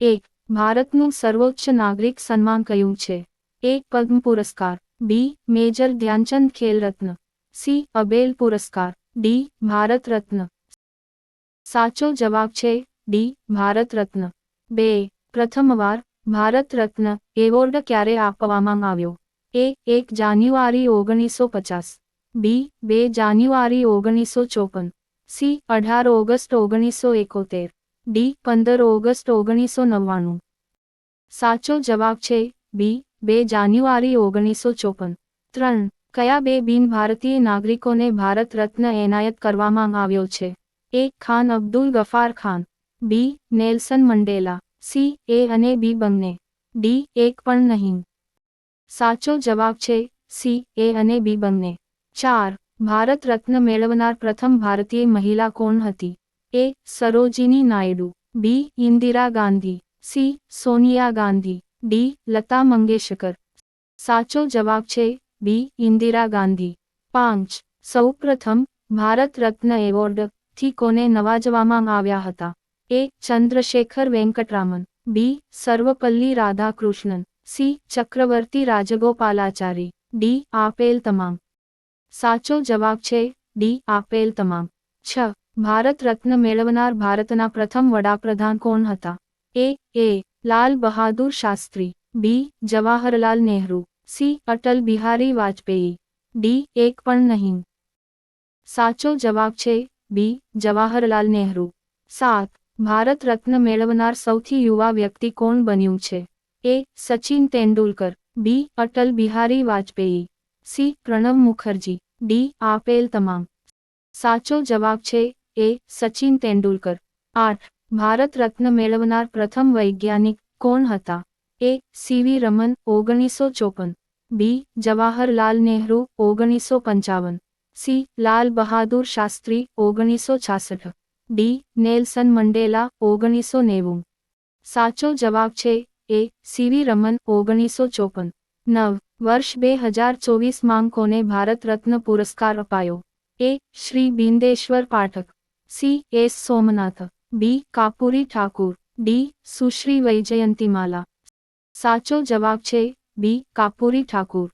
એક, ભારતનું સર્વોચ્ચ નાગરિક સન્માન કયું છે? એક પદ્મ પુરસ્કાર. બી, મેજર ધ્યાનચંદ ખેલ રત્ન સી, અબેલ પુરસ્કાર. ડી, ભારત રત્ન. સાચો જવાબ છે ડી, ભારત રત્ન. બે પ્રથમવાર ભારત રત્ન એવોર્ડ ક્યારે આપવામાં આવ્યો? એ, એક જાન્યુઆરી ઓગણીસો પચાસ. બી, બે જાન્યુઆરી ઓગણીસો ચોપન. સી, અઢાર ઓગસ્ટ ઓગણીસો એકોતેર. ડી, પંદર ઓગસ્ટ ઓગણીસો નવ્વાણું. સાચો જવાબ છે બી, બે જાન્યુઆરી ઓગણીસો ચોપન. ત્રણ, કયા બે બિન ભારતીય નાગરિકોને ભારત રત્ન એનાયત કરવામાં આવ્યો છે? A, Khan Abdul Gaffar Khan. B, Nelson Mandela. C, A અને બી બંને. ડી, એક પણ નહીં. સાચો જવાબ છે સી, એ અને બી બંને. ચાર, ભારત રત્ન મેળવનાર પ્રથમ ભારતીય મહિલા કોણ હતી? A Sarojini Naidu, B Indira Gandhi, C Sonia Gandhi, D Lata Mangeshkar. સાચો જવાબ છે બી ઇન્દિરા ગાંધી. પાંચ, સૌપ્રથમ ભારત રત્ન એવોર્ડથી કોને નવાજવામાં આવ્યા હતા? A Chandrasekhar Venkataraman, B Sarvepalli Radhakrishnan, C Chakravarti Rajagopalachari, D આપેલ તમામ. સાચો જવાબ છે ડી આપેલ તમામ. છ ભારત રત્ન મેળવનાર ભારતના પ્રથમ વડાપ્રધાન કોણ હતા? એ A Lal Bahadur Shastri. B Jawaharlal Nehru. C Atal Bihari Vajpayee. D એક પણ નહીં. સાચો જવાબ છે બી જવાહરલાલ નેહરુ. સાત. ભારત રત્ન મેળવનાર સૌથી યુવા વ્યક્તિ કોણ બન્યું છે? A Sachin Tendulkar. B Atal Bihari Vajpayee. C Pranab Mukherjee. D આપેલ તમામ. સાચો જવાબ છે એ સચિન તેંડુલકર. આઠ ભારત રત્ન મેળવનાર પ્રથમ વૈજ્ઞાનિક કોણ હતા? એ. સીવી રમન, ઓગણીસો ચોપન. બી. જવાહરલાલ નેહરુ, ઓગણીસો પંચાવન. સી. લાલ બહાદુર શાસ્ત્રી, ઓગણીસો છાસઠ. ડી. નેલ્સન મંડેલા, ઓગણીસો નેવું. સાચો જવાબ છે એ. સીવી રમન, ઓગણીસો ચોપન. નવ. વર્ષ બે હજાર ચોવીસમાં કોને ભારત રત્ન પુરસ્કાર અપાયો? A. Shri Bindeshwar Pathak. C S Somnath B Karpuri Thakur D Sushri Vyjayanthimala સાચો જવાબ છે બી કાપુરી ઠાકુર